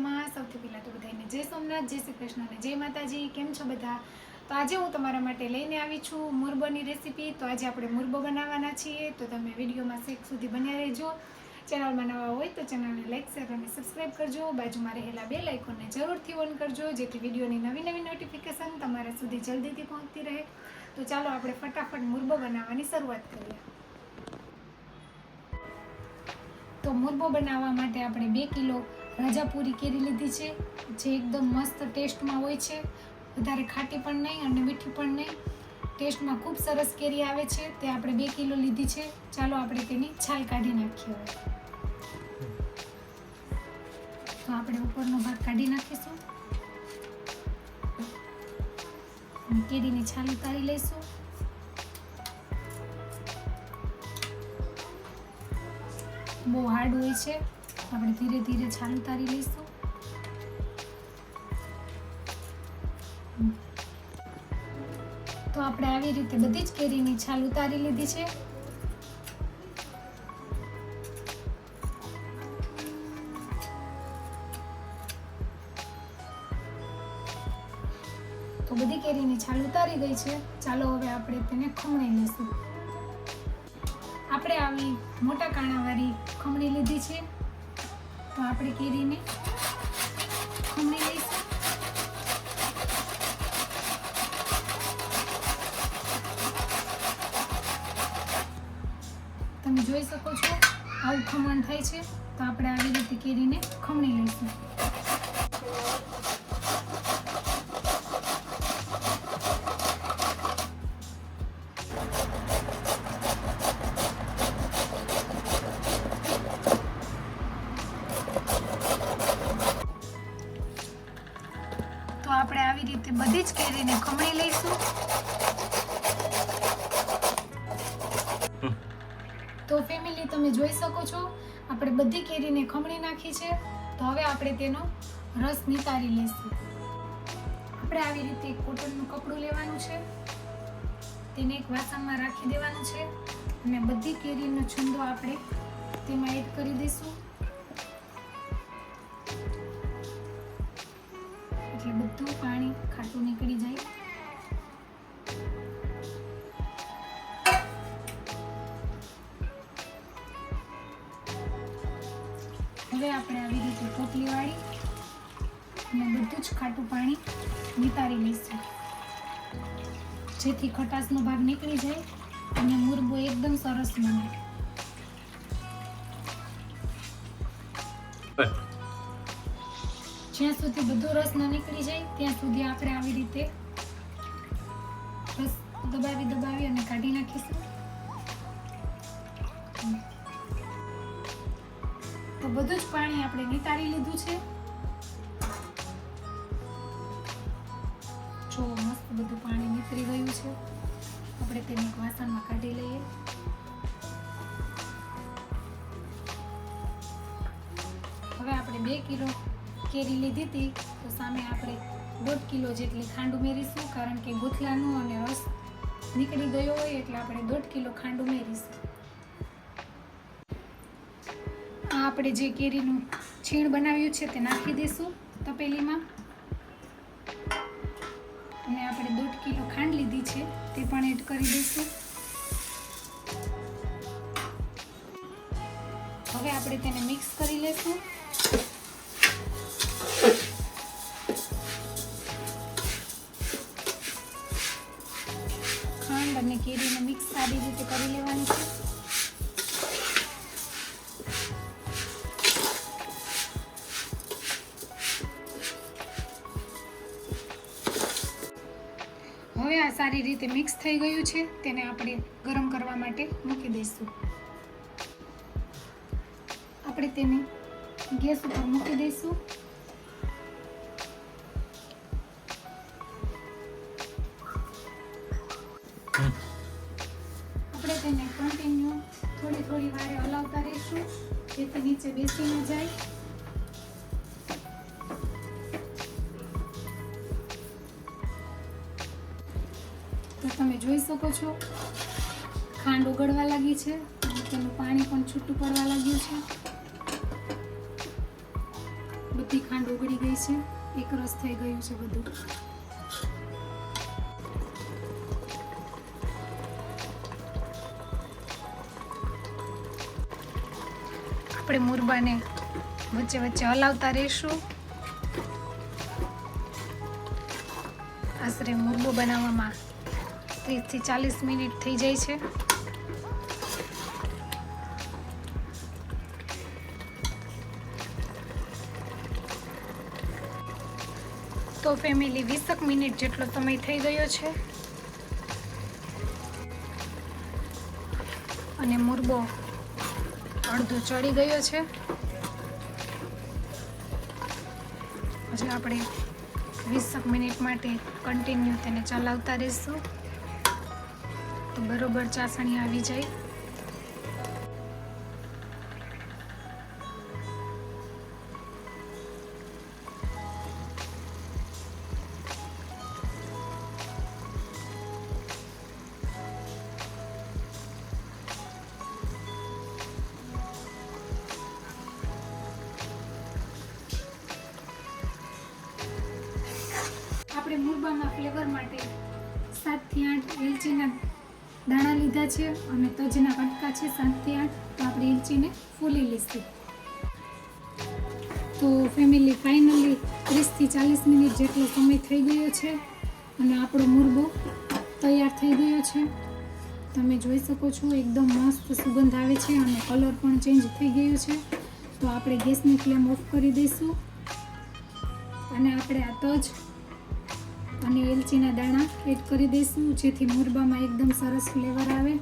વિડીયોમાં સૌથી પહેલાં તો બધાને જય સોમનાથ, જય શ્રી કૃષ્ણ અને જય માતાજી. કેમ છો બધા? તો આજે હું તમારા માટે લઈને આવી છું મુરબોની રેસીપી. તો આજે આપણે મુરબો બનાવવાના છીએ. તો તમે વિડીયોમાં શેક સુધી બન્યા રહેજો. ચેનલમાં નવા હોય તો ચેનલને લાઈક, શેર અને સબસ્ક્રાઈબ કરજો. બાજુમાં રહેલા બે લાઇકોનને જરૂરથી ઓન કરજો, જેથી વિડીયોની નવી નવી નોટિફિકેશન તમારા સુધી જલ્દીથી પહોંચતી રહે. તો ચાલો આપણે ફટાફટ મુરબો બનાવવાની શરૂઆત કરીએ. તો મુરબો બનાવવા માટે આપણે બે કિલો રાજાપુરી કેરી લીધી છે, જે એકદમ મસ્ત ટેસ્ટમાં હોય છે. વધારે ખાટી પણ નહીં અને મીઠી પણ નહીં. ટેસ્ટમાં ખૂબ સરસ કેરી આવે છે, તે આપણે બે કિલો લીધી છે. ચાલો આપણે તેની છાલ કાઢી નાખીએ તો આપણે ઉપરનો ભાગ કાઢી નાખીશું. કેરીની છાલ ઉતારી લઈશું. બહુ હાર્ડ હોય છે. આપણે ધીરે ધીરે છાલ ઉતારી લઈશું. તો આપણે આવી રીતે બધી જ કેરીની છાલ ઉતારી લીધી છે. તો બધી કેરીની છાલ ઉતારી ગઈ છે. ચાલો હવે આપણે તેને ખમણી લઈશું. આપણે આવી મોટા કાણાવાળી ખમણી લીધી છે. તો આપણે કેરીને ખમણી લઈશું. તમે જોઈ શકો છો, આવું ખમણ થાય છે. તો આપણે આવી રીતે કેરીને ખમણી લઈશું. આવી રીતે બધી જ કેરીને ખમણી લઈશું. તો ફેમિલી તમે જોઈ શકો છો, આપણે બધી કેરીને ખમણી નાખી છે. તો હવે આપણે તેનો રસ નિતારી લઈશું. આપણે આવી રીતે કોટનનું કપડું લેવાનું છે. તેને એક વાસણમાં રાખી દેવાનું છે. અને બધી કેરીનો છુંદો આપણે તેમાં એડ કરી દઈશું. એટલે બધું પાણી ખાટું નીકળી જાય. હવે આપણે આવી રીતે પોટલી વાળી અને બધું જ ખાટું પાણી નિતારી લઈશું. જેથી ખટાશનો ભાગ નીકળી જાય અને મુરબો એકદમ સરસ બને. જ્યાં સુધી બધો રસ ન નીકળી જાય, ત્યાં સુધી આપણે આવી રીતે રસ દબાવી દબાવી અને કાઢી નાખીશું. તો બધું જ પાણી આપણે નિતારી લીધું છે. જો મસ્ત બધું પાણી નીતરી ગયું છે. આપણે તેને એક વાસણમાં કાઢી લઈએ. હવે આપણે બે કિલો કેરી લીધી હતી, તો સામે આપણે દોઢ કિલો જેટલી ખાંડ ઉમેરીશું, કારણ કે ગોથલાનું અને રસ નીકળી ગયો હોય એટલે આપણે દોઢ કિલો ખાંડ ઉમેરીશું. આ આપણે જે કેરીનું છીણ બનાવ્યું છે તે નાખી દઈશું તપેલીમાં. અને આપણે દોઢ કિલો ખાંડ લીધી છે, તે પણ એડ કરી દઈશું. હવે આપણે તેને મિક્સ કરી લઈશું કેરીને મિક્સ સારી રીતે કરી લેવાની છે. હવે આ સારી રીતે મિક્સ થઈ ગયું છે, તેને આપણે ગરમ કરવા માટે મૂકી દઈશું. આપણે તેને ગેસ ઉપર મૂકી દઈશું. તમે જોઈ શકો છો. ખાંડ ઓગળવા લાગી છે. અને તેનું પાણી પણ છૂટું પડવા લાગ્યું છે. બધી ખાંડ ઓગળી ગઈ છે. એક રસ થઈ ગયું છે બધું. આપણે મુરબાને વચ્ચે વચ્ચે હલાવતા રહીશું. આશરે મુરબો બનાવવામાં ત્રીસથી ચાલીસ મિનિટ થઈ જાય છે. તો ફેમિલી વીસક મિનિટ જેટલો સમય થઈ ગયો છે. અને મુરબો અડધો ચડી ગયો છે. પછી આપણે વીસક મિનિટ માટે કન્ટિન્યુ તેને ચલાવતા રહીશું. તો બરોબર ચાસણી આવી જાય. આપણે મુરબામાં ફ્લેવર માટે સાતથી આઠ એલચીના દાણા લીધા છે અને તજના કટકા છે સાતથી આઠ. તો આપણે એલચીને ફૂલી લઈશું. તો ફેમિલી ફાઇનલી ત્રીસથી ચાલીસ મિનિટ જેટલો સમય થઈ ગયો છે અને આપણો મુરબો તૈયાર થઈ ગયો છે. તમે જોઈ શકો છો એકદમ મસ્ત સુગંધ આવે છે અને કલર પણ ચેન્જ થઈ ગયો છે. તો આપણે ગેસની ફ્લેમ ઓફ કરી દઈશું. અને આપણે આ તજ અને એલચીના દાણા એડ કરી દઈશું, જેથી મોરબામાં એકદમ સરસ ફ્લેવર આવે.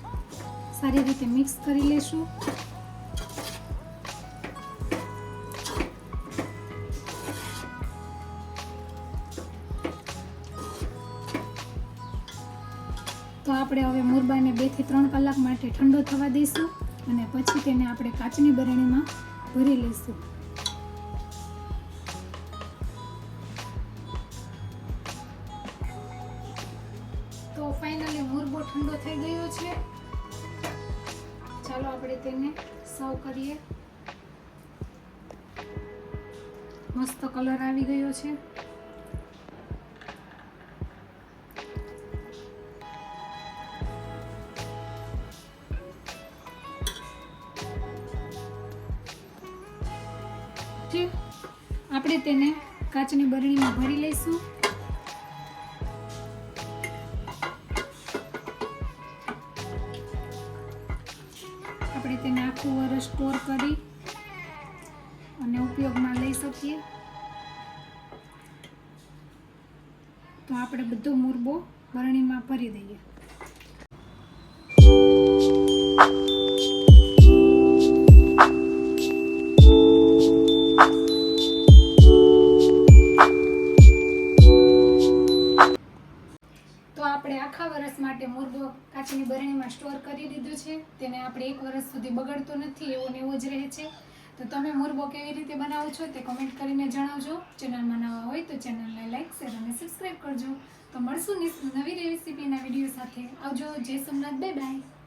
સારી રીતે મિક્સ કરી લેશું. તો આપણે હવે મુરબાને બેથી ત્રણ કલાક માટે ઠંડો થવા દઈશું અને પછી તેને આપણે કાચની બરણીમાં ભરી લઈશું. ફાઇનલી મુરબો ઠંડો થઈ ગયો છે. ચાલો આપણે તેને સર્વ કરીએ. મસ્ત કલર આવી ગયો છે. આપણે તેને કાચની બરણીમાં ભરી લઈશું. આપણે તેને આખું વર્ષ સ્ટોર કરી અને ઉપયોગમાં લઈ શકીએ. તો આપણે બધો મુરબો ભરણીમાં ભરી દઈએ. કાચની સ્ટોર કરી દીધું છે. તેને આપણે એક વર્ષ સુધી બગડતો નથી, એવો ને એવો જ રહે છે. તો તમે મુરબો કેવી રીતે બનાવો છો તે કમેન્ટ કરીને જણાવજો. ચેનલમાં નવા હોય તો ચેનલને લાઈક શેર અને સબસ્ક્રાઈબ કરજો. તો મળશું નવી રેસીપીના વીડિયો સાથે. આવજો, જય સોમનાથ બાય બાય